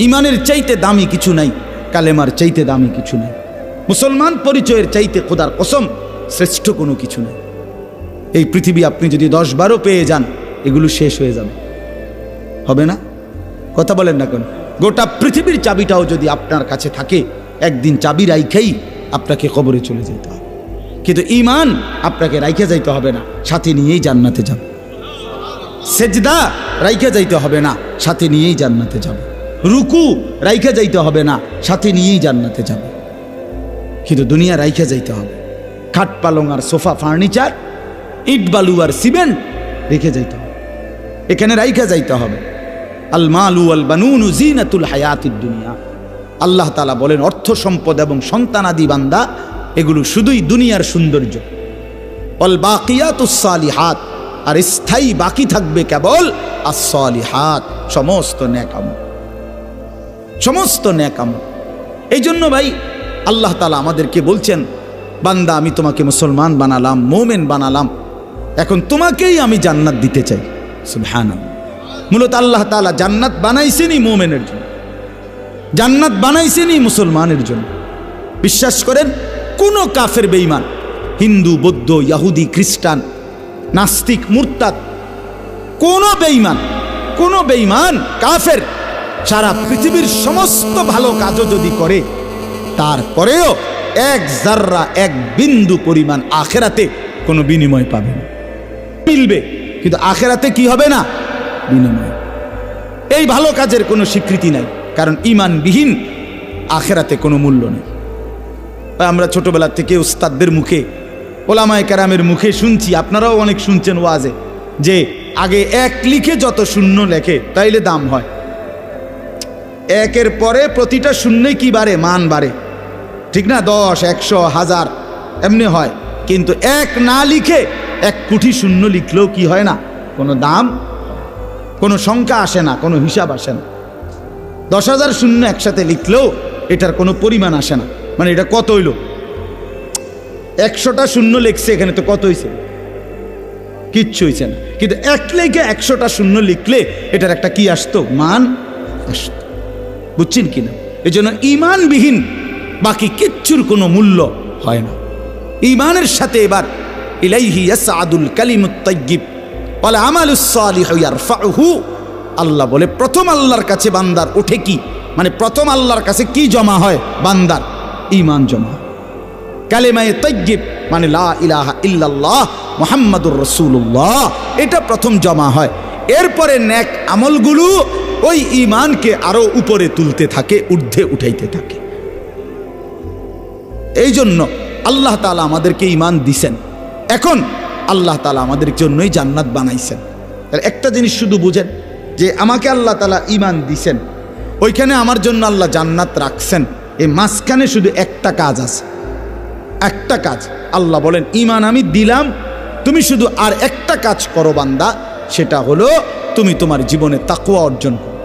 ইমানের চাইতে দামি কিছু নাই, কালেমার চাইতে দামি কিছু নাই। মুসলমান পরিচয়ের চাইতে খোদার কসম শ্রেষ্ঠ কোনো কিছু নেই। এই পৃথিবী আপনি যদি দশ বারো পেয়ে যান, এগুলো শেষ হয়ে যাবে। হবে না? কথা বলেন না কেন? গোটা পৃথিবীর চাবিটাও যদি আপনার কাছে থাকে, একদিন চাবি রাইখেই আপনাকে কবরে চলে যেতে হবে। কিন্তু ইমান আপনাকে রাইখে যাইতে হবে না, সাথে নিয়েই জান্নাতে যাবে। সেজদা রাইখে যাইতে হবে না, সাথে নিয়েই জান্নাতে যাবে। রুকু, রাইখে যাইতে হবে না। সাথে নিয়েই জান্নাতে যাবে। কিন্তু দুনিয়া রাইখে যাইতে হবে। খাট পালং আর সোফা, ফার্নিচার, ইট, বালু আর সিমেন্ট রেখে যাইতে হবে। এখানে রাইখে যাইতে হবে। আল মালু আল বানুন জিনাতুল হায়াতির দুনিয়া। আল্লাহ তালা বলেন, অর্থ, সম্পদ এবং সন্তানাদি বান্দা, এগুলো শুধুই দুনিয়ার সৌন্দর্য। অল বাকিয়াতুসালিহাত আর স্থায়ী বাকি থাকবে কেবল আসলিহাত সমস্ত ন্যাকাম সমস্ত ন্যাকাম। এই জন্য ভাই, আল্লাহ তালা আমাদেরকে বলছেন, বান্দা, আমি তোমাকে মুসলমান বানালাম, মোমেন বানালাম। এখন তোমাকেই আমি জান্নাত দিতে চাই। সুবহানাল্লাহ। মূলত আল্লাহ তালা জান্নাত বানাইছেনই মোমেনের জন্য। জান্নাত বানাইছেনই মুসলমানের জন্য। বিশ্বাস করেন, কোনো কাফের বেইমান হিন্দু, বৌদ্ধ ইয়াহুদি খ্রিস্টান, নাস্তিক, মুরতাদ, কোনো বেইমান কোনো বেইমান কাফের সারা পৃথিবীর সমস্ত ভালো কাজও যদি করে, তারপরেও এক জাররা, এক বিন্দু পরিমাণ আখেরাতে কোনো বিনিময় পাবে না। মিলবে, কিন্তু আখেরাতে কি হবে না? বিনিময়। এই ভালো কাজের কোনো স্বীকৃতি নাই, কারণ ইমানবিহীন আখেরাতে কোনো মূল্য নেই। আমরা ছোটবেলা থেকে উস্তাদদের মুখে, ওলামায় কারামের মুখে শুনছি, আপনারাও অনেক শুনছেন ওয়াজে, যে আগে এক লিখে যত শূন্য লেখে, তাইলে দাম হয়। একের পরে প্রতিটা শূন্যে কি বাড়ে? মান বাড়ে। ঠিক না? দশ, একশো, হাজার, এমনি হয়। কিন্তু এক না লিখে এক কুঠি শূন্য লিখলেও কি হয় না? কোনো দাম, কোনো সংখ্যা আসে না, কোনো হিসাব আসে না। দশ হাজার শূন্য একসাথে লিখলেও এটার কোনো পরিমাণ আসে না। মানে এটা কত হইল? একশোটা শূন্য লিখছে এখানে তো কত হয়েছে কিচ্ছু হয়েছে না। কিন্তু এক লেখে একশোটা শূন্য লিখলে এটার একটা কি আসতো? মান আসতো। বুঝছেন কিনা এই জন্য ইমানবিহীন বাকি কিচ্ছুর কোনো মূল্য হয় না। ইমানের সাথে এবার ইলাইহি ইয়াসআদুল কালিমুত তাইয়্যিব, ওয়াল আমালুস সালিহু ইয়ারফাউহু। আল্লাহ বলে, প্রথম আল্লাহর কাছে বান্দার ওঠে কি? মানে প্রথম আল্লাহর কাছে কি জমা হয়? বান্দার ইমান জমা। কালেমায়ে তৈগিব মানে লা ইলাহা ইল্লাল্লাহ মোহাম্মদুর রসুল্লাহ এটা প্রথম জমা হয়। এরপরে ন্যাক আমলগুলো ওই ইমানকে আরও উপরে তুলতে থাকে, ঊর্ধ্বে উঠাইতে থাকে। এই জন্য আল্লাহ তালা আমাদেরকে ইমান দিছেন। এখন আল্লাহ তালা আমাদের জন্যই জান্নাত বানাইছেন। তাহলে একটা জিনিস শুধু বুঝেন, যে আমাকে আল্লাহ তালা ইমান দিছেন, ওইখানে আমার জন্য আল্লাহ জান্নাত রাখছেন। এই মাঝখানে শুধু একটা কাজ আছে। একটা কাজ, আল্লাহ বলেন ইমান আমি দিলাম, তুমি শুধু আর একটা কাজ করো বান্দা সেটা হলো তুমি তোমার জীবনে তাকুয়া অর্জন করো।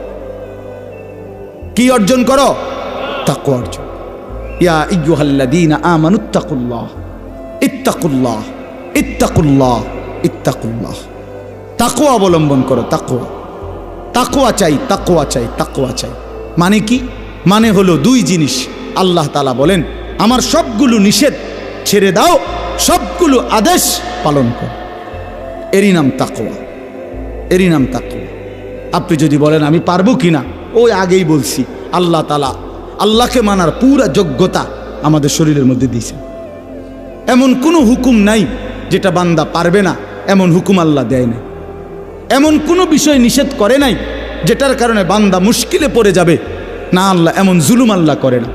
কি অর্জন করো? তাকুয়া অর্জন। ইয়া ইয়ুহাল্লাযীনা আমানুত্তাকুল্লাহ ইত্তাকুল্লাহ ইত্তাকুল্লাহ ইত্তাকুল্লাহ। তাকুয়া অবলম্বন করো তাকুয়া তাকুয়া চাই তাকুয়া চাই তাকুয়া চাই। মানে কি? মানে হলো দুই জিনিস। আল্লাহ তালা বলেন, আমার সবগুলো নিষেধ ছেড়ে দাও, সবগুলো আদেশ পালন কর। এরই নাম তাকুয়া এরই নাম তাকুয়া আপনি যদি বলেন, আমি পারব কি না? ওই আগেই বলছি, আল্লাহ তালা আল্লাহকে মানার পুরা যোগ্যতা আমাদের শরীরের মধ্যে দিয়েছে এমন কোনো হুকুম নাই যেটা বান্দা পারবে না, এমন হুকুম আল্লাহ দেয় না এমন কোনো বিষয় নিষেধ করে নাই যেটার কারণে বান্দা মুশকিলে পড়ে যাবে। না আল্লাহ, এমন জুলুম আল্লাহ করে না।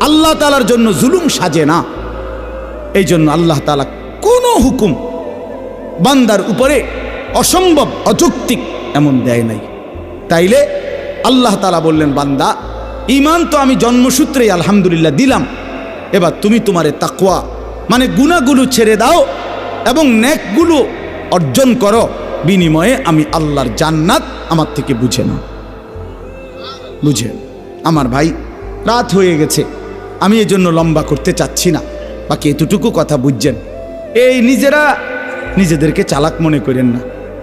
আল্লাহ তালার জন্য জুলুম সাজে না। এই জন্য আল্লাহ তালা কোনো হুকুম বান্দার উপরে অসম্ভব, অযৌক্তিক এমন দেয় নাই। তাইলে আল্লাহ তালা বললেন, বান্দা ইমান তো আমি জন্মসূত্রেই আলহামদুলিল্লাহ দিলাম। এবার তুমি তোমারে তাকুয়া মানে গুণাগুলো ছেড়ে দাও এবং নেকগুলো অর্জন করো। বিনিময়ে আমি আল্লাহর জান্নাত আমার থেকে বুঝে না বুঝে আমার ভাই, রাত হয়ে গেছে। আমি এই জন্য লম্বা করতে চাচ্ছি না। বাকি এতটুকু কথা বুঝছেন। এই নিজেরা নিজেদেরকে চালাক মনে করেন না।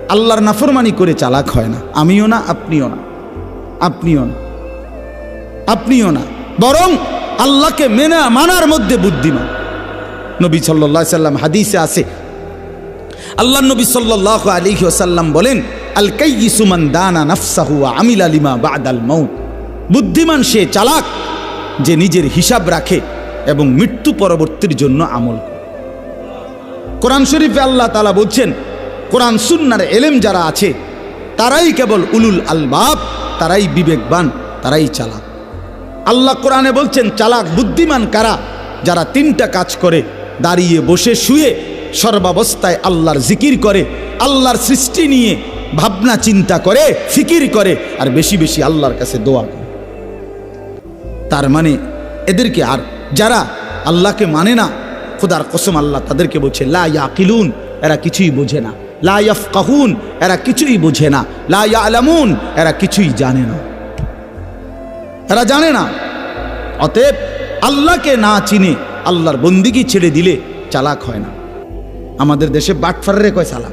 আল্লাহর নাফরমানি করে চালাক হয় না। আমিও না, আপনিও না। আপনিও না। আপনিও না। বরং আল্লাহকে মেনা, মানার মধ্যে বুদ্ধিমান। নবী সাল্লাহ সাল্লাম হাদিসে আছে। আল্লাহ নবী সাল্লাহ আলী সাল্লাম বলেন আল কাইসুমান দানা নাফসাহু আমিল আলিমা বাদাল মৌত বুদ্ধিমান সে চালাক যে নিজের হিসাব রাখে এবং মৃত্যু পরবর্তীর জন্য আমল করে। কোরআন শরীফে আল্লাহ তালা বলছেন কোরআন, সুন্নার এলেম যারা আছে, তারাই কেবল উলুল আলবাব, তারাই বিবেকবান, তারাই চালাক। আল্লাহ কোরআনে বলছেন, চালাক বুদ্ধিমান কারা? যারা তিনটা কাজ করে, দাঁড়িয়ে বসে শুয়ে, সর্বাবস্থায় আল্লাহর জিকির করে, আল্লাহর সৃষ্টি নিয়ে ভাবনা চিন্তা করে, ফিকির করে, আর বেশি বেশি আল্লাহর কাছে দোয়া করে। তার মানে এদেরকে আর যারা আল্লাহকে মানে না, খোদার কসম আল্লাহ তাদেরকে বলছে, লা ইয়াকিলুন, এরা কিছুই বোঝে না। লা ইয়াফকাহুন, এরা কিছুই বোঝে না। লা ইয়ালামুন, এরা কিছুই জানে না। এরা জানে না। অতএব আল্লাহকে না চিনে, আল্লাহর বন্দিগি ছেড়ে দিলে চালাক হয় না। আমাদের দেশে বাটফারে কয় চালাক?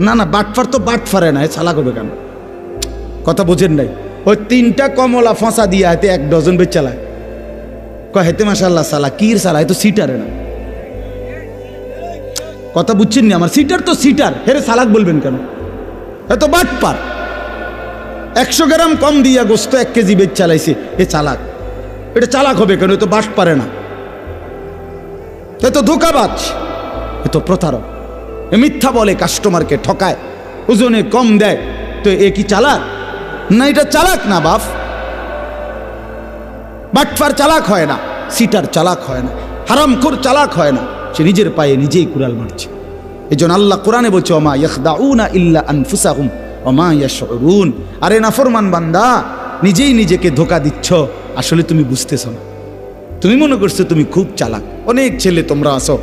না না, বাটফার তো বাটফারে না চালাক হবে কেন? কথা বোঝেন নাই। ওই তিনটা কমলা ফাঁসা দিয়ে হাতে এক ডজন বেচ চালায়। কয়, হেতে মাসাল্লাহ সালা কির সালা এ তো সিটারে না। কথা বুঝছেন নি আমার সিটার তো সিটার। হেরে সালাক বলবেন কেন? এত বাটপার। একশো গ্রাম কম দিয়া গোস্ত এক কেজি বেচ চালাইছে। এ চালাক। এটা চালাক হবে কেন? এ তো বাস পারে না। এ তো ধোকাবাজ। এ তো প্রতারক। এ মিথ্যা বলে কাস্টমারকে ঠকায়। ওজনে কম দেয়। তো এ কি চালাক? না, এটা চালাক না বাপ বাটফার চালাক হয় না। সিটার চালাক হয় না। হারামখোর চালাক হয় না। সে নিজের পায়ে নিজেই কুড়াল মারছে। এই জন্য আল্লাহ কোরআনে বলছে, ওমা ইয়াখদাউনা ইল্লা আনফুসাহুম, ওমা ইয়াশউরুন। আরে নাফরমান বান্দা, নিজেই নিজেকে ধোকা দিচ্ছ, আসলে তুমি বুঝতেছ না। তুমি মনে করছ তুমি খুব চালাক। অনেক ছেলে তোমরা আসো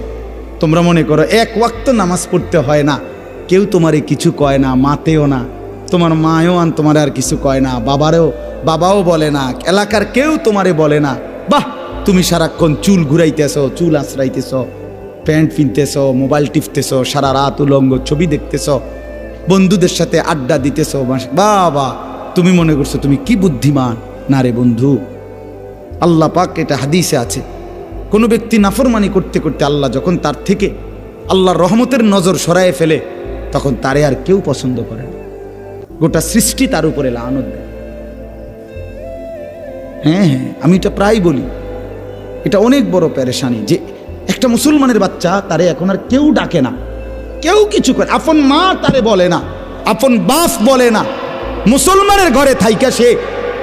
তোমরা মনে করো এক ওয়াক্ত নামাজ পড়তে হয় না। কেউ তোমারে কিছু কয় না, মাতেও না। তোমার মায়ও আন, তোমার আর কিছু কয় না। বাবারও, বাবাও বলে না। এলাকার কেউ তোমারে বলে না। বাহ, তুমি সারাক্ষণ চুল ঘুরাইতেছ, চুল আশ্রাইতেছ প্যান্ট কিনতেছ মোবাইল টিপতেছ, সারা রাত উলঙ্গ ছবি দেখতেছ, বন্ধুদের সাথে আড্ডা দিতেছ বাবা, তুমি মনে করছ তুমি কি বুদ্ধিমান? না রে বন্ধু। আল্লাহ পাক এটা হাদিসে আছে। কোনো ব্যক্তি নাফরমানি করতে করতে আল্লাহ যখন তার থেকে আল্লাহর রহমতের নজর সরায়ে ফেলে, তখন তারে আর কেউ পছন্দ করে না। গোটা সৃষ্টি তার উপরে লানত দেয়। হ্যাঁ হ্যাঁ আমি এটা প্রায় বলি। এটা অনেক বড় প্যারেশানি যে একটা মুসলমানের বাচ্চা, তারে এখন আর কেউ ডাকে না। কেউ কিছু করে আপন মা তারে বলে না। আপন বাপ বলে না। মুসলমানের ঘরে থাইকা সে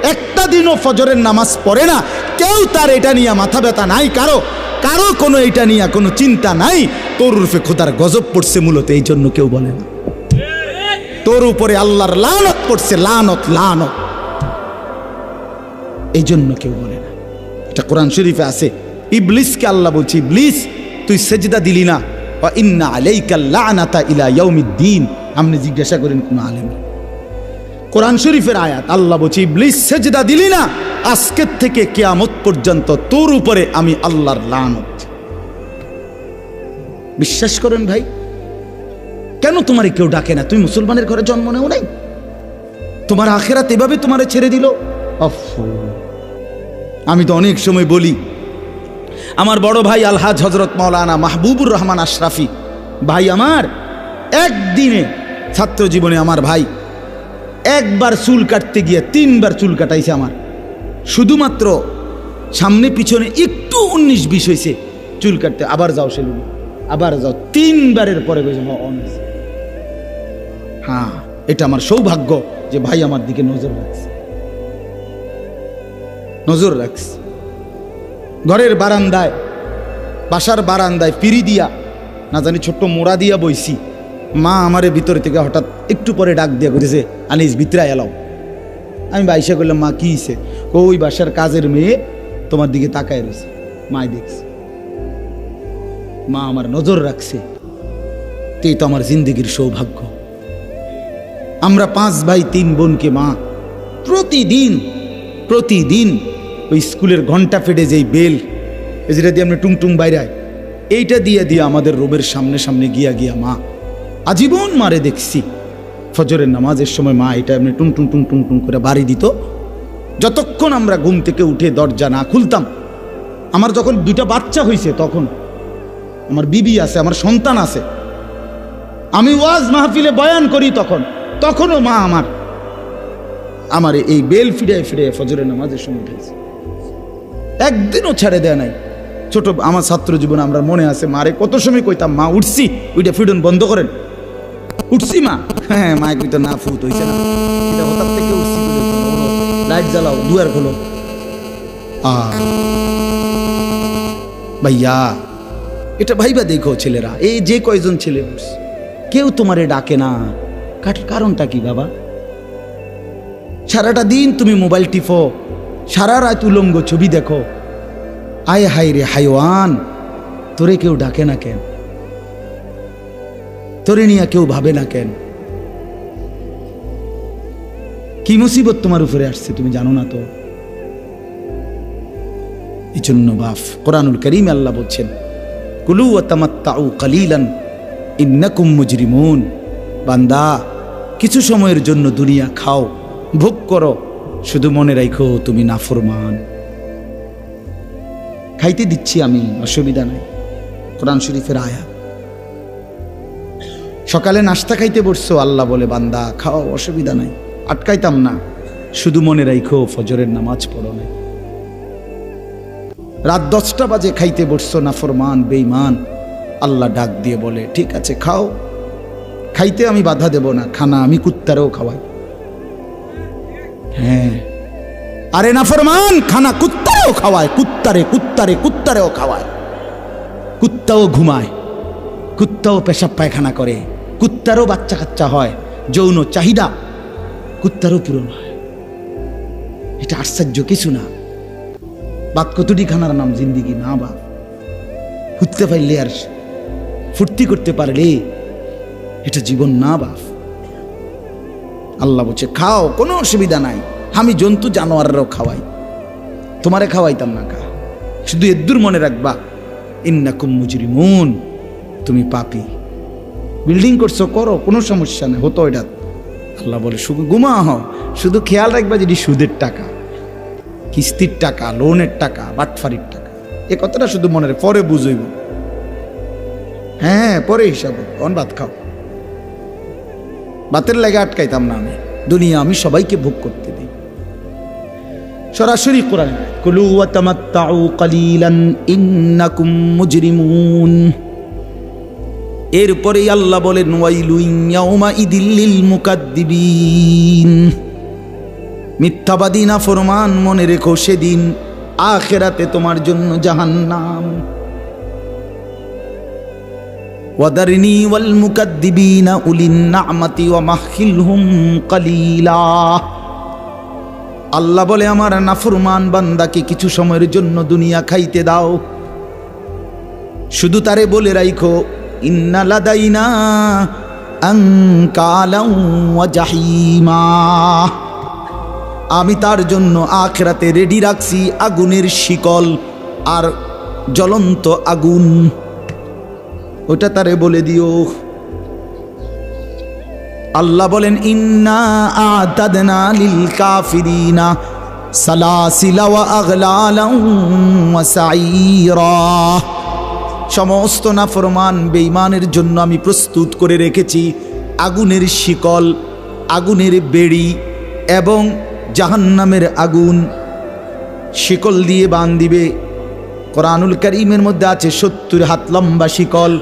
একটা দিনও ফজরের নামাজ পড়ে না। কেউ তার এটা নিয়ে মাথা ব্যথা নাই কারও। কারও কোনো এটা নিয়ে কোনো চিন্তা নাই। তোর রূপে খোদার গজব পড়ছে মূলত, এই জন্য কেউ বলে না। তোর উপরে আল্লাহর লানত পড়ছে, লানত লানত। এই জন্য কেউ বলে না। এটা কোরআন শরীফে আছে। ইবলিসকে আল্লাহ বলছি, ইবলিস, তুই সেজদা দিলি না। ওয়া ইন্না আলাইকা লানাতা ইলা ইয়াউমিদ্দিন। আপনি জিজ্ঞাসা করেন, কোন আলেম কোরআন শরীফের আয়াত, আল্লাহ বলছি, ইবলিস, সেজদা দিলি না। আজকের থেকে কেয়ামত পর্যন্ত তোর উপরে আমি আল্লাহর লানত। বিশ্বাস করেন ভাই, কেন তোমারে কেউ ডাকে না? তুমি মুসলমানের ঘরে জন্ম নেও নাই? তোমার আখেরাত এভাবে তোমারে ছেড়ে দিল? অফ। আমি তো অনেক সময় বলি আমার বড় ভাই আলহাজ হজরত মৌলানা মাহবুবুর রহমান আশরাফি, ভাই আমার, একদিনে ছাত্র জীবনে আমার ভাই একবার চুল কাটতে গিয়ে তিনবার চুল কাটাইছে আমার। শুধুমাত্র সামনে পিছনে একটু উনিশ বিশ হয়েছে চুল কাটতে, আবার যাও সেলুন, আবার যাও, তিনবারের পরে কইছে অন হইছে।" হ্যাঁ এটা আমার সৌভাগ্য যে ভাই আমার দিকে নজর রাখছে। নজর রাখছে। ঘরের বারান্দায়, বাসার বারান্দায় পিড়ি দিয়া, না জানি ছোট্ট মোড়া দিয়া বইছি। মা আমারে ভিতরে থেকে হঠাৎ একটু পরে ডাক দিয়া করেছে আনিস, ভিতরে এলাও। আমি বাইসা করলাম মা, কি হিসে ওই বাসার কাজের মেয়ে তোমার দিকে তাকায় রয়েছে মাই দেখছে। মা আমার নজর রাখছে, তে তো আমার জিন্দগির সৌভাগ্য। আমরা পাঁচ ভাই, তিন বোনকে মা প্রতিদিন প্রতিদিন ওই স্কুলের ঘণ্টা ফেটে যেই বেল যেটা দিয়ে আমরা টুংটুং বাইরায়, এইটা দিয়ে দিয়ে আমাদের রোবের সামনে সামনে গিয়া গিয়া মা আজীবন মারে দেখছি। ফজরের নামাজের সময় মা এটা এমনি টুং টুং টুং টুং টুং করে বাড়ি দিত। যতক্ষণ আমরা ঘুম থেকে উঠে দরজা না খুলতাম, আমার যখন দুইটা বাচ্চা হয়েছে তখন, আমার বিবি আছে, আমার সন্তান আছে, আমি ওয়াজ মাহফিলে বয়ান করি তখন, তখনও মা আমার আমার এই বেল ফিরে ফিরে ফজরের নামাজের সময় উঠেছে একদিনও ছেড়ে দেয় নাই। ছোট আমার ছাত্র জীবনে আমরা মনে আছে, মারে, কত সময় কইতাম, মা, উঠছি ওইটা ফিডন বন্ধ করেন। উঠছি, মা? হ্যাঁ মা কইতো না, ফুট, হইছে না। এটা হঠাৎ থেকে উঠছি লাইট জ্বালাও, দুয়ার খোলো। আর ভাইয়া, এটা ভাইবা দেখো, ছেলেরা, এই যে কয়জন ছেলে, কেউ তোমারে ডাকে না। কাট- কারণটা কি, বাবা? সারাটা দিন তুমি মোবাইল টিপো সারা রাত উলঙ্গ ছবি দেখো। আয় হাই রে হাইওয়ান তোরে কেউ ডাকে না কেন? তোরে নিয়ে কেউ ভাবে না কেন? কি মুসিবত তোমার উপরে আসছে তুমি জানো না তো? এই জন্য বাফ কোরআনুল করিম আল্লাহ বলছেন, কুলু ও তামাত্তাউ কালিলান, ইন্নাকুম মুজরিমুন। বান্দা, কিছু সময়ের জন্য দুনিয়া খাও, ভোগ করো। শুধু মনে রাখো তুমি নাফরমান। খাইতে দিচ্ছি আমি অসুবিধা নাই, কোরআন শরীফের আয়া। সকালে নাস্তা খাইতে বসছো, আল্লাহ বলে, বান্দা, খাও, অসুবিধা নাই, আটকাইতাম না। শুধু মনে রাখো ফজরের নামাজ পড়ো না রাত দশটা বাজে খাইতে বসছো, নাফরমান বেইমান আল্লাহ ডাক দিয়ে বলে, ঠিক আছে, খাও। খাইতে আমি বাধা দেব না, খানা আমি কুত্তারেও খাওয়াই। হ্যাঁ। আরে নাফরমান খানা কুত্তারেও খাওয়ায়, কুত্তারে কুত্তারে, কুত্তারেও খাওয়ায়। কুত্তাও ঘুমায়, কুত্তাও পেশাব পায়খানা করে, কুত্তারও বাচ্চা কাচ্চা হয়, যৌন চাহিদা কুত্তারও পূরণ হয়। এটা আশ্চর্য কিছু না। বাদ কতটি খানার নাম জিন্দিগি, না বা? ফুটতে পারলে আর ফুর্তি করতে পারলে এটা জীবন না বাপ আল্লাহ বলছে, খাও, কোনো অসুবিধা নাই। আমি জন্তু জানোয়াররাও খাওয়াই। তোমারে খাওয়াইতাম না কা। শুধু এদ্দুর মনে রাখবা, ইন্নাকুম মুজরিমুন, তুমি পাপি। বিল্ডিং করছ, করো, কোনো সমস্যা নেই, হতো এটা। আল্লাহ বলে, শুধু ঘুমা হও শুধু খেয়াল রাখবা যেটি সুদের টাকা, কিস্তির টাকা, লোনের টাকা, বাটফারির টাকা। এ কথাটা শুধু মনে পরে বুঝইব। হ্যাঁ পরে হিসাব কোন ভাত খাও। ভাতের লাগে আটকাইতাম না আমি। দুনিয়া আমি সবাইকে ভোগ করতে দিই। সরাসরি কোরআন কুলু তামাত্তাউ কালিলান ইন্নাকুম মুজরিমুন। এরপরেই আল্লাহ বলেন ওয়াইলু ইয়াউমা ইদিল্লিল মুকাদ্দিবিন। মিথ্যাবাদী না ফরমান মনে রেখো সেদিন আখেরাতে তোমার জন্য জাহান্নাম। ওয়াদারনি ওয়াল মুকাদ্দিবিনা উলিন নামাতি ওয়া মাহখিলহুম কালিলা। আল্লাহ বলে আমার নাফরমান বান্দাকে কিছু সময়ের জন্য দুনিয়া খাইতে দাও। শুধু তারে বলে রাইখো, ইন্না লাদাইনা আংকালাউ ওয়া জাহিমা। আমি তার জন্য আখরাতে রেডি রাখছি আগুনের শিকল আর জ্বলন্ত আগুন। ওটা তারে বলে দিও। আল্লাহ বলেন, ইন্না আতাদনা লিল কাফিরিনা সালাসিলা ওয়া আগলালাম ওয়া সাইরা। সমস্ত নাফরমান বেঈমানের জন্য আমি প্রস্তুত করে রেখেছি আগুনের শিকল, আগুনের বেড়ি এবং জাহান্নামের আগুন। শিকল দিয়ে বান দিবে। কোরআনুল করিমের মধ্যে আছে সত্তর হাত লম্বা শিকল।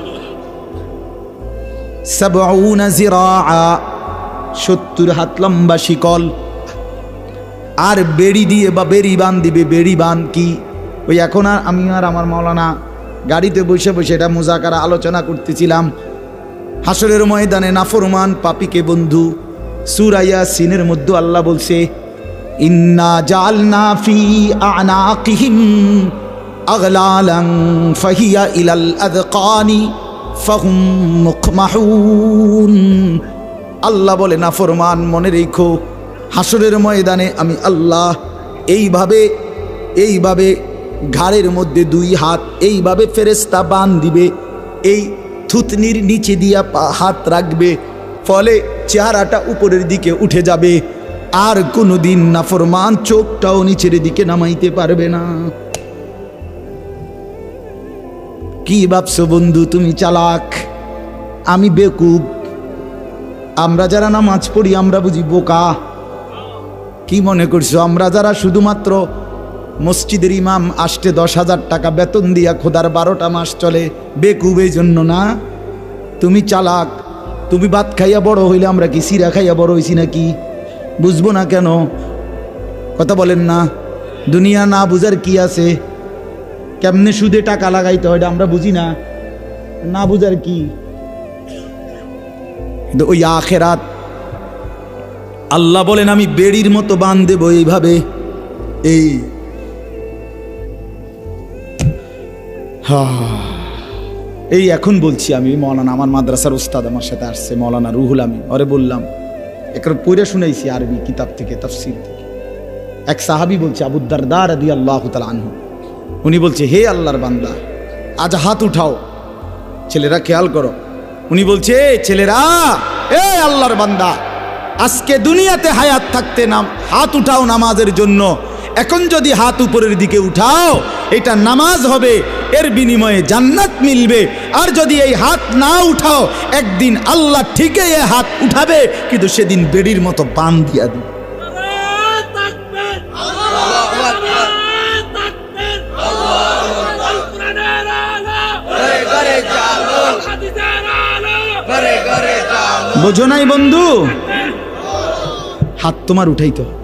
সত্তর হাত লম্বা শিকল। আর বেড়ি দিয়ে বা বেড়ি বান দিবে, বেড়ি বান কি? ওই এখন আর আমি আর আমার মাওলানা গাড়িতে বসে বসে এটা মোজাকারা আলোচনা করতেছিলাম। হাসরের ময়দানে নাফরমান পাপিকে বন্ধু সুরাইয়া সিনের মধ্যে আল্লাহ বলছে, ইন্না জালনা ফি আনাকিহিম আগলালাং ফাহিয়া ইলাল আদকানি। ফাহুম মুখমাহুন আল্লাহ বলে নাফরমান মনে রেখো হাসরের ময়দানে আমি আল্লাহ, এইভাবে এইভাবে ঘাড়ের মধ্যে দুই হাত, এইভাবে ফেরেস্তা বান দিবে, এই থুতনির নিচে দিয়া পা, হাত রাখবে, ফলে চেহারাটা উপরের দিকে উঠে যাবে, আর কোনোদিন নাফরমান চোখটাও নিচের দিকে নামাইতে পারবে না। কি ভাবছ বন্ধু, তুমি চালাক? আমি বেকুব। আমরা যারা নামাজ পড়ি, আমরা বুঝি বোকা। কি মনে করছ, আমরা যারা শুধুমাত্র মসজিদের ইমাম আসতে দশ হাজার টাকা বেতন দিয়া খোদার বারোটা মাস চলে, বেকুব এই জন্য না? তুমি চালাক, তুমি ভাত খাইয়া বড় হইলে আমরা কি সিরা খাইয়া বড় হইছি নাকি? বুঝব না কেন? কথা বলেন না। দুনিয়া না বুঝার কি আছে? কেমনে সুদে টাকা লাগাইতে হয় আমরা বুঝি না। না বুঝার কি? ওই আখেরাত আল্লাহ বলেন, আমি বেড়ির মতো বান দেব এইভাবে। এই এই এখন বলছি আমি মৌলানা আমার মাদ্রাসার উস্তাদ আমার সাথে আসছে, মৌলানা রুহুল আমি ওরে বললাম, একবার পড়ে শুনাইছি আরবি কিতাব থেকে তফসিল থেকে। এক সাহাবি বলছে আবুদ্দার দা রাদি আল্লাহ আনহু। উনি বলছে, হে আল্লাহর বান্দা, আজ হাত উঠাও। ছেলেরা খেয়াল করো। উনি বলছে, "এ ছেলেরা, এ আল্লাহর বান্দা, আজকে দুনিয়াতে হায়াত থাকতে নাম, হাত উঠাও নামাজের জন্য। এখন যদি হাত উপরের দিকে উঠাও, এটা নামাজ হবে, এর বিনিময়ে জান্নাত মিলবে। আর যদি এই হাত না উঠাও, একদিন আল্লাহ ঠিকই হাত উঠাবে, কিন্তু সেদিন বেড়ির মতো বান দিয়া দিবে। বোঝো নাই বন্ধু। হাত তোমার উঠাইতে। হবে।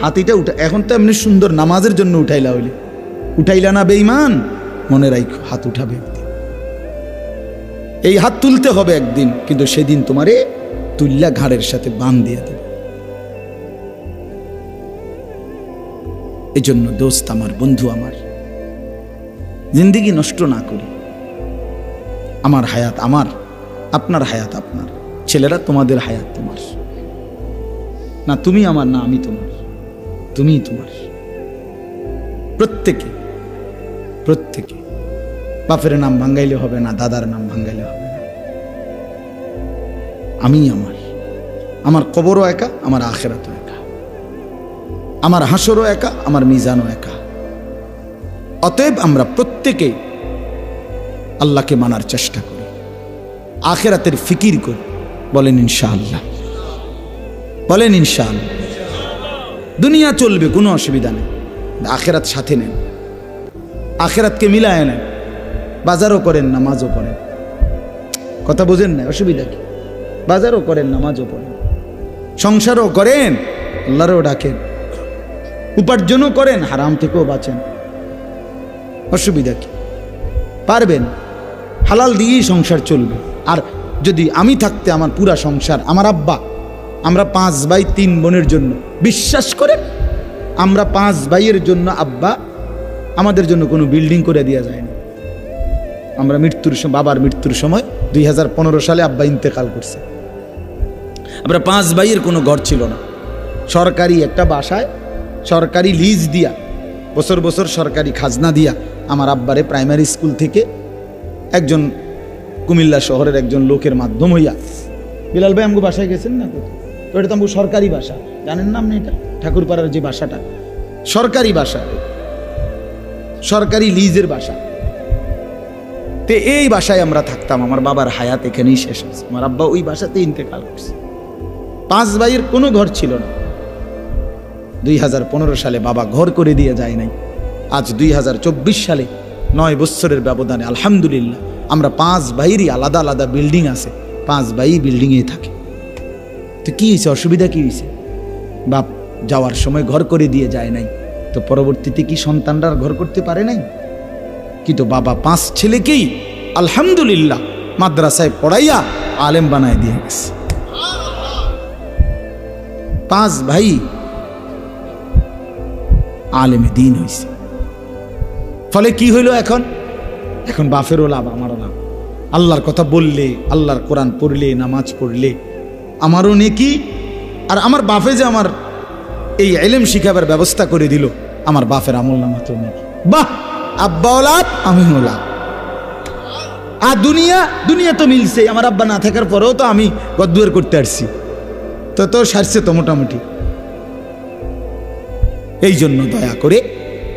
হাত উঠা এখন তো এমনি সুন্দর নামাজের জন্য উঠাইলা হইলে। উঠাইলা না বেইমান মনে রাখো হাত উঠাবে এই হাত তুলতে হবে একদিন, কিন্তু সেদিন তোমারে তুল্লা ঘাড়ের সাথে বান দিয়ে দেবে। এই জন্য দোস্ত আমার, বন্ধু আমার, জিন্দিগি নষ্ট না করি। আমার হায়াত আমার, আপনার হায়াত আপনার। ছেলেরা তোমাদের হায়াত তোমার। না, তুমি আমার, না, আমি তোমার। তুমিই তোমার। প্রত্যেকে প্রত্যেকে। বাপের নাম ভাঙ্গাইলে হবে না, দাদার নাম ভাঙ্গাইলে হবে না। আমি আমার। আমার কবরও একা, আমার আখেরাতও একা। আমার হাসরও একা, আমার মিজানও একা। অতএব আমরা প্রত্যেকে আল্লাহকে মানার চেষ্টা করি। আখেরাতের ফিকির করি। বলেন ইনশাআল্লাহ। বলেন ইনশাআল্লাহ। দুনিয়া চলবে, কোনো অসুবিধা নেই। আখেরাত সাথে নেন। আখেরাতকে মিলায় নেন। বাজারও করেন, নামাজও পড়েন কথা বোঝেন না, অসুবিধা কি? বাজারও করেন, নামাজও পড়েন। সংসারও করেন, আল্লাহরও ডাকেন। উপার্জনও করেন, হারাম থেকেও বাঁচেন। অসুবিধা কি? পারবেন? হালাল দিয়েই সংসার চলবে। আর যদি আমি থাকতে আমার পুরা সংসার, আমার আব্বা, আমরা পাঁচ ভাই, তিন বোনের জন্য, বিশ্বাস করে আমরা পাঁচ ভাইয়ের জন্য আব্বা, আমাদের জন্য কোনো বিল্ডিং করে দেওয়া যায়নি আমরা মৃত্যুর বাবার মৃত্যুর সময় দুই হাজার পনেরো সালে আব্বা ইন্তেকাল করছে। আমরা পাঁচ ভাইয়ের কোনো ঘর ছিল না। সরকারি একটা বাসায়, সরকারি লিজ দিয়া, বছর বছর সরকারি খাজনা দিয়া আমার আব্বারে প্রাইমারি স্কুল থেকে একজন কুমিল্লা শহরের একজন লোকের মাধ্যম হইয়া। বিলাল ভাই আমগো বাসায় গেছেন না? তো এটা তো সরকারি বাসা। জানেন না আপনি এটা? ঠাকুরপাড়ার যে বাসাটা। সরকারি বাসা। সরকারি লিজের বাসা। তে এই বাসায় আমরা থাকতাম। আমার বাবার হায়াত এখানেই শেষ হয়েছে আমার আব্বা ওই বাসাতে ইন্তেকাল করছে। পাঁচ ভাইয়ের কোনো ঘর ছিল না। দুই হাজার পনেরো সালে বাবা ঘর করে দিয়ে যায় নাই। আজ দুই হাজার চব্বিশ সালে নয় বৎসরের ব্যবধানে, আলহামদুলিল্লাহ আমরা পাঁচ ভাইয়েরই আলাদা আলাদা বিল্ডিং আছে, পাঁচ ভাই বিল্ডিংয়ে থাকে। তো কি হয়েছে? অসুবিধা কি হয়েছে? বাপ, যাওয়ার সময় ঘর করে দিয়ে যায় নাই। তো পরবর্তীতে কি সন্তানরা ঘর করতে পারে নাই? কিন্তু বাবা, পাঁচ ছেলেকেই আলহামদুলিল্লাহ মাদ্রাসায় পড়াইয়া আলেম বানায় দিয়ে গেছে। পাঁচ ভাই আলেমে দিন হয়েছে ফলে কি হইল এখন? এখন বাফেরও লাভ, আমারও লাভ। আল্লাহর কথা বললে, আল্লাহর কোরআন পড়লে, নামাজ পড়লে, আমারও নেকি, আর আমার বাফে যে আমার এই এলেম শিখাবার ব্যবস্থা করে দিল, আমার বাফের আমল নামা তো নেকি। বাহ! আব্বাও লাভ, আমিও লাভ। আর দুনিয়া দুনিয়া তো মিলছে, আমার আব্বা না থাকার পরেও তো আমি গদ্দুয়ার করতে আসছি। তো তো সারছে তো মোটামুটি। এই জন্য দয়া করে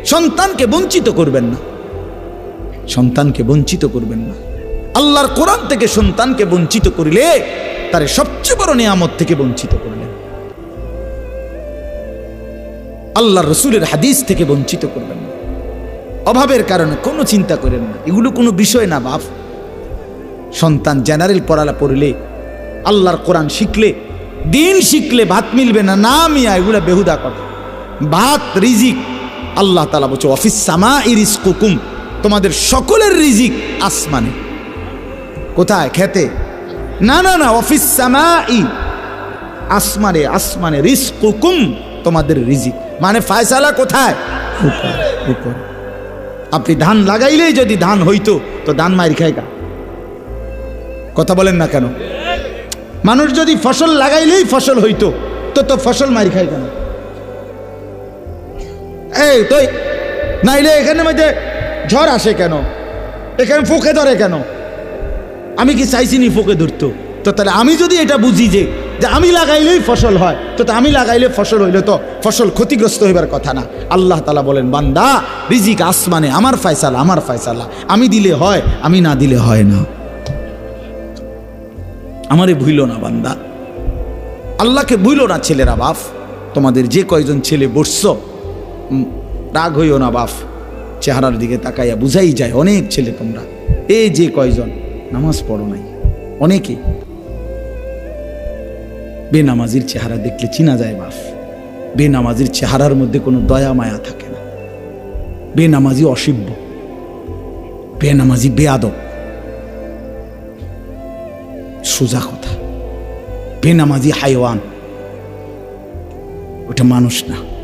সন্তানকে বঞ্চিত করবেন না। সন্তানকে বঞ্চিত করবেন না। আল্লাহর কোরআন থেকে সন্তানকে বঞ্চিত করিলে তার সবচেয়ে বড় নিয়ামত থেকে বঞ্চিত করলেন। আল্লাহর রসুলের হাদিস থেকে বঞ্চিত করবেন না। অভাবের কারণে কোনো চিন্তা করেন না। এগুলো কোনো বিষয় না, বাপ। সন্তান জেনারেল পড়ালা পড়লে, আল্লাহর কোরআন শিখলে, দিন শিখলে ভাত মিলবে না না মিয়া, এগুলো বেহুদা কথা। ভাত, রিজিক, আল্লাহ তালা বলছে অফিস সামা ইরিস কুকুম তোমাদের সকলের রিজিক আসমানে। কোথায়? খেতে? না না না অফিস সামা ই আসমানে আসমানে রিস কুকুম তোমাদের রিজিক। মানে ফায়সালা কোথায়? উপরে আপনি ধান লাগাইলেই যদি ধান হইতো তো ধান মাইর খায় কা কথা বলেন না কেন? মানুষ যদি ফসল লাগাইলেই ফসল হইতো তো তো ফসল মারি খায় কেন? এই তো নাইলে এখানে মধ্যে ঝড় আসে কেন? এখানে ফোকে ধরে কেন? আমি কি চাইছি নি ফোকে ধরতো? তো তাহলে আমি যদি এটা বুঝি যে যে আমি লাগাইলেই ফসল হয়, তো আমি লাগাইলে ফসল হইলে তো ফসল ক্ষতিগ্রস্ত হইবার কথা না। আল্লাহ তালা বলেন, বান্দা, রিজিক আসমানে আমার ফয়সালা আমার ফয়সালা। আমি দিলে হয়, আমি না দিলে হয় না। আমারে ভুইল না বান্দা। আল্লাহকে ভুইল না ছেলেরা বাপ। তোমাদের যে কয়জন ছেলে বসছ রাগ হইও না বাপ। চেহারার দিকে তাকাইয়া বুঝাই যায়, অনেক ছেলে তোমরা। এই যে কয়জন, নামাজ পড়ো নাই। অনেকে বেনামাজির চেহারা দেখলে চিনা যায় বাপ বেনামাজির চেহারার মধ্যে কোনো দয়া মায়া থাকে না। বেনামাজি অসিব্য বেনামাজি বেয়াদব। সোজা কথা। বেনামাজি হাইওয়ান। ওটা মানুষ না।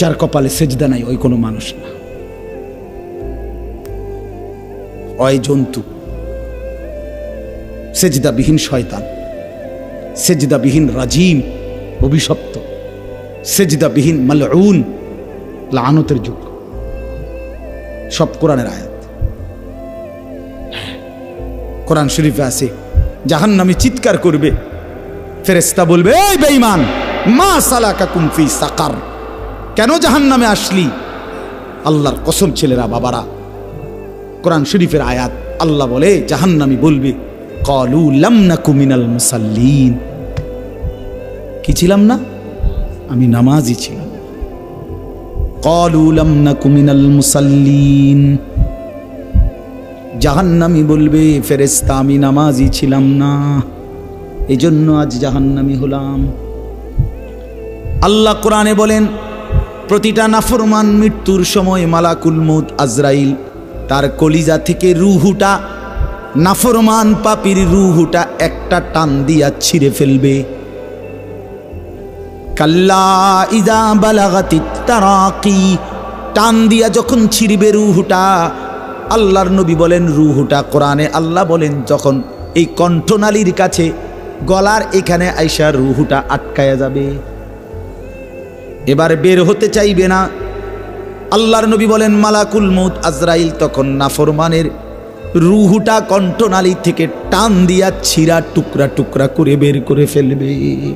যার কপালে সেজদা নাই, ওই কোনো মানুষ না। অয় জন্তু, সেজদাবিহীন শয়তান, সেজদাবিহীন রাজিম, অভিশপ্ত, সেজদাবিহীন মালউন, লানতের যুগ। সব কোরআনের আয়াত। কোরআন শরীফে আছে জাহান নামে চিৎকার করবে ফেরেস্তা বলবে, এই বেঈমান, মা সালাকা কুমফি সাকার। কেন জাহান নামে আসলি? আল্লাহর কসম ছেলেরা, বাবারা। কোরআন শরীফের আয়াত, আল্লাহ বলে, জাহান্নামি বলবে, কলু লাম নাকু মিনাল মুসাল্লিন। কি ছিলাম না? আমি নামাজি ছিলাম। কলু লাম নাকু মিনাল মুসাল্লিন। জাহান্নামি বলবে ফেরেস্তা আমি নামাজি ছিলাম না। এই জন্য আজ জাহান্নামি হলাম। আল্লাহ কোরআনে বলেন প্রতিটা নাফরমান মৃত্যুর সময় মালাকুল মৌত আজরাইল, তার কলিজা থেকে রুহুটা, নাফরমান পাপির রুহুটা একটা টান দিয়া ছিঁড়ে ফেলবে। কাল্লা ইদা বালাগাতি তারাকি, টান দিয়া যখন ছিড়বে রুহুটা, আল্লাহর নবী বলেন রুহুটা কোরআনে আল্লাহ বলেন, যখন এই কণ্ঠনালীর কাছে গলার এখানে আইসা রুহুটা আটকায়া যাবে। এবার বের হতে চাইবে না। আল্লাহর নবী বলেন, মালাকুল মৌত আজরাইল। তখন নাফরমানের রুহুটা কণ্ঠনালী থেকে টান দিয়া ছিঁড়া টুকরা টুকরা করে বের করে ফেলবে।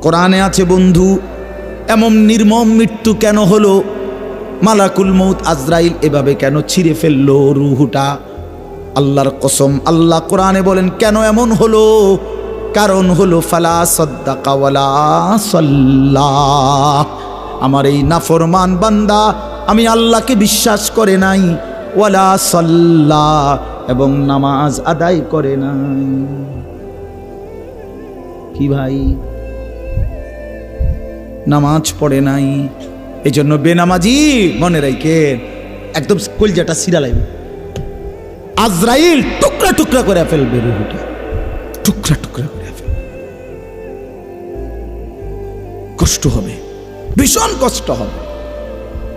কোরআনে আছে, বন্ধু, এমন নির্মম মৃত্যু কেন হলো? মালাকুল মৌত আজরাইল এভাবে কেন ছিঁড়ে ফেলল রুহুটা? আল্লাহর কসম, আল্লাহ কোরআনে বলেন, কেন এমন হলো? কারণ হলো, ফালা সদ্দাকাওয়ালা সাল্লাহ আমার এই নাফরমান বান্দা, আমি আল্লাহকে বিশ্বাস করে নাই, ওয়ালা সাল্লাহ এবং নামাজ আদায় করে নাই। কি ভাই? নামাজ পড়ে নাই এই জন্য বেনামাজি মনে রাখে একদম কলজাটা সিরা লাগবে আজরাইল টুকরা টুকরা করে ফেলবে রুহুটা। টুকরা টুকরা কষ্ট হবে, ভীষণ কষ্ট হবে।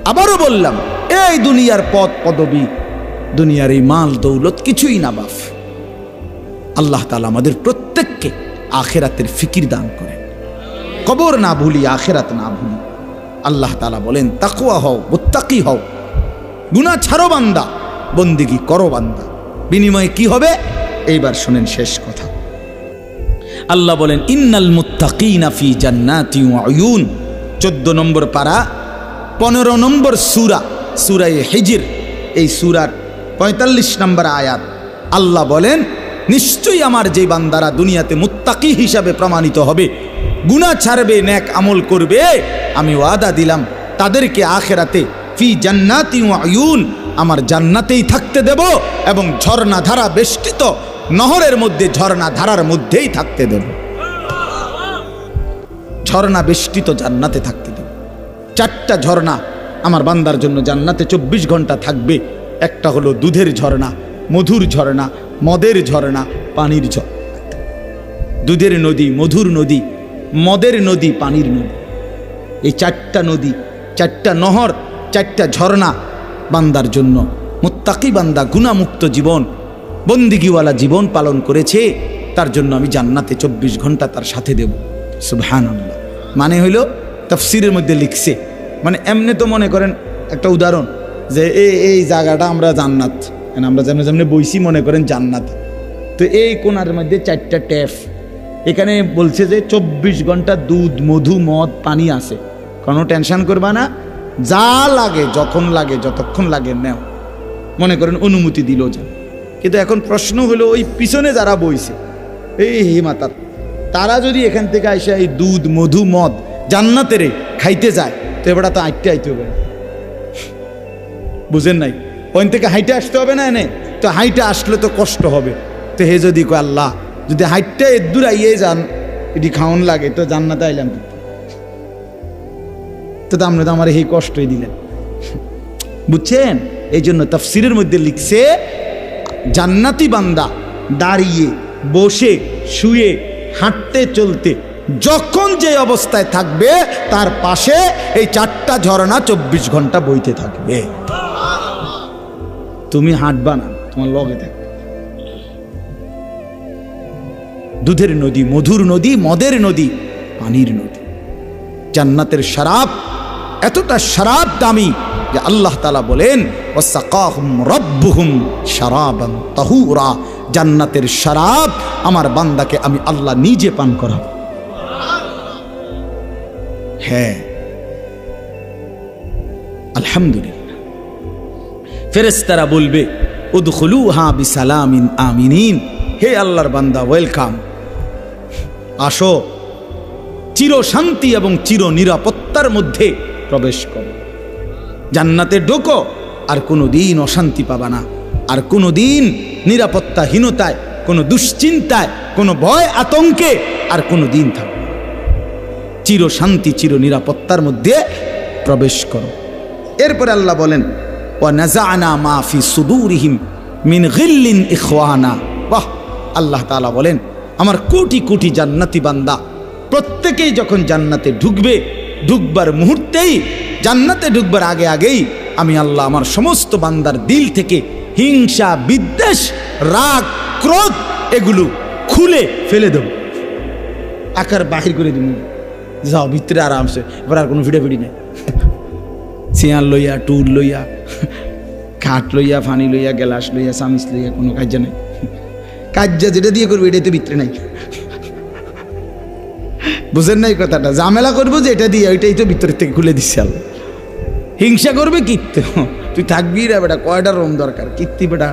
আবারও বললাম, এই দুনিয়ার পদ পদবী, দুনিয়ার এই মাল দৌলত কিছুই না বাফ। আল্লাহ তালা আমাদের প্রত্যেককে আখেরাতের ফিকির দান করেন। কবর না ভুলি, আখেরাত না ভুলি। আল্লাহ তালা বলেন তাকুয়া হও, মোত্তাকি হও। গুনা ছাড়ো বান্দা, বন্দিগি করো বান্দা। বিনিময়ে কি হবে? এইবার শোনেন শেষ কথা। আল্লাহ বলেন, ইন্নাল ফি জান্নাতি উয়ুন। চোদ্দ নম্বর পাড়া পনেরো নম্বর সুরা সুরায় হিজির। এই সুরার পঁয়তাল্লিশ নম্বর আয়াত। আল্লাহ বলেন, নিশ্চয়ই আমার যে বান্দারা দুনিয়াতে মুত্তাকি হিসাবে প্রমাণিত হবে, গুনাহ ছাড়বে, ন্যাক আমল করবে, আমি ওয়াদা দিলাম, তাদেরকে আখেরাতে ফি জান্নাতি উয়ুন, আমার জান্নাতেই থাকতে দেব এবং ঝর্ণা ধারা বেষ্টিত নহরের মধ্যে, ঝর্ণা ধারার মধ্যেই থাকতে দেব। ঝর্ণা বেষ্টিত জান্নাতে থাকতে দেব। চারটা ঝর্ণা আমার বান্দার জন্য জান্নাতে চব্বিশ ঘণ্টা থাকবে। একটা হলো দুধের ঝর্ণা, মধুর ঝর্ণা, মদের ঝর্ণা, পানির ঝর্ণা দুধের নদী, মধুর নদী, মদের নদী, পানির নদী। এই চারটা নদী, চারটা নহর, চারটা ঝর্ণা বান্দার জন্য। মুত্তাকি বান্দা, গুণামুক্ত জীবন বন্দিগিওয়ালা জীবন পালন করেছে, তার জন্য আমি জান্নাতে চব্বিশ ঘণ্টা তার সাথে দেব। সুবহান মানে হইল তফসিরের মধ্যে লিখছে। মানে এমনি তো মনে করেন একটা উদাহরণ যে এই এই জায়গাটা আমরা জান্নাত। মানে আমরা যেমন যেমনি বইছি মনে করেন জান্নাত। তো এই কোনার মধ্যে চারটা ট্যাপ এখানে বলছে যে চব্বিশ ঘণ্টা দুধ, মধু, মদ, পানি আছে। কোনো টেনশন করবা না। যা লাগে, যখন লাগে, যতক্ষণ লাগে নেও। মনে করেন অনুমতি দিল যা কিন্তু এখন প্রশ্ন হলো, ওই পিছনে যারা বইছে, এই হে মাতার তারা যদি এখান থেকে এসে এই দুধ, মধু, মদ জান্নাতেরে খাইতে যায়, তো এবার তো আইটতে আইতে হবে। বুঝেন নাই? ওইন থেকে হাইটে আসতে হবে না এনে? তো হাইটে আসলে তো কষ্ট হবে। তো হে যদি কয়, আল্লাহ, যদি হাইটটা এদূর আইয়ে যান, এটি খাওয়ান লাগে, তো জান্নাতে আইলাম তো আপনি তো আমার এই কষ্টই দিলেন। বুঝছেন? এই জন্য তফসিরের মধ্যে লিখছে জান্নাতি বান্দা দাঁড়িয়ে, বসে, শুয়ে, হাঁটতে, চলতে, যখন যে অবস্থায় থাকবে, তার পাশে এই চারটা ঝর্ণা চব্বিশ ঘণ্টা বইতে থাকবে। তুমি হাঁটবা না, তোমার লগে থাকবে। দুধের নদী, মধুর নদী, মদের নদী, পানির নদী। জান্নাতের শরাব, এতটা শরাব দামি যে আল্লাহ তালা বলেন ওয়াসাকাহুম রব্বুহুম শারাবান তাহুরা জান্নাতের শরাব আমার বান্দাকে আমি আল্লাহ নিজে পান করাব। হ্যাঁ। আলহামদুলিল্লাহ। ফেরেশতারা বলবে, উদখুলুহা বিসালামিন আমিনিন হে আল্লাহর বান্দা, ওয়েলকাম। আসো চির শান্তি এবং চির নিরাপত্তার মধ্যে প্রবেশ করো। জান্নাতে ঢোকো, আর কোনো দিন অশান্তি পাবা না। আর কোনো দিন নিরাপত্তাহীনতায়, কোনো দুশ্চিন্তায়, কোনো ভয় আতঙ্কে আর কোনো দিন থাকবে চির শান্তি, চির নিরাপত্তার মধ্যে প্রবেশ করো। এরপরে আল্লাহ বলেন ও নাজানা মাফি সুদুরিহিম মিন গিল্লিন ইখওয়ানা। বাহ! আল্লাহ তাআলা বলেন, আমার কোটি কোটি জান্নাতি বান্দা, প্রত্যেকেই যখন জান্নাতে ঢুকবে, ঢুকবার মুহূর্তেই জান্নাতে ঢুকবার আগে আগেই আমি আল্লাহ আমার সমস্ত বান্দার দিল থেকে হিংসা, বিদ্বেষ, রাগ, ক্রোধ এগুলো খুলে ফেলে দেব। আকার বাহির করে দিব। যাও, ভিতরে আরামসে। এবার আর কোনো ভিড়াভিড়ি নেই। চেয়ার লইয়া টুর লইয়া, খাট লইয়া, ফানি লইয়া, গ্লাস লইয়া, সামিস লইয়া কোনো কাজ নাই। কাজ যেটা দিয়ে করব এটাই তো ভিতরে নাই। বুঝেন নাই কথাটা, ঝামেলা করব যে এটা দিয়ে, ওইটাই তো ভিতর থেকে খুলে দিচ্ছে হিংসা করবে কীর্তি তুই থাকবি রে বেটা, কয়টা রুম দরকার? কীর্তি বেটা।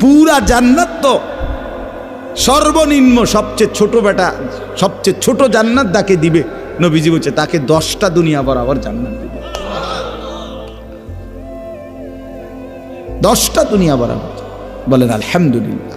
পুরা জান্নাত তো সর্বনিম্ন সবচেয়ে ছোট বেটা, সবচেয়ে ছোট জান্নাত তাকে দিবে নবীজি বলছে, তাকে দশটা দুনিয়া বরাবর জান্নাত দিবে। দশটা দুনিয়া বরাবর। বলেন, আলহামদুলিল্লাহ।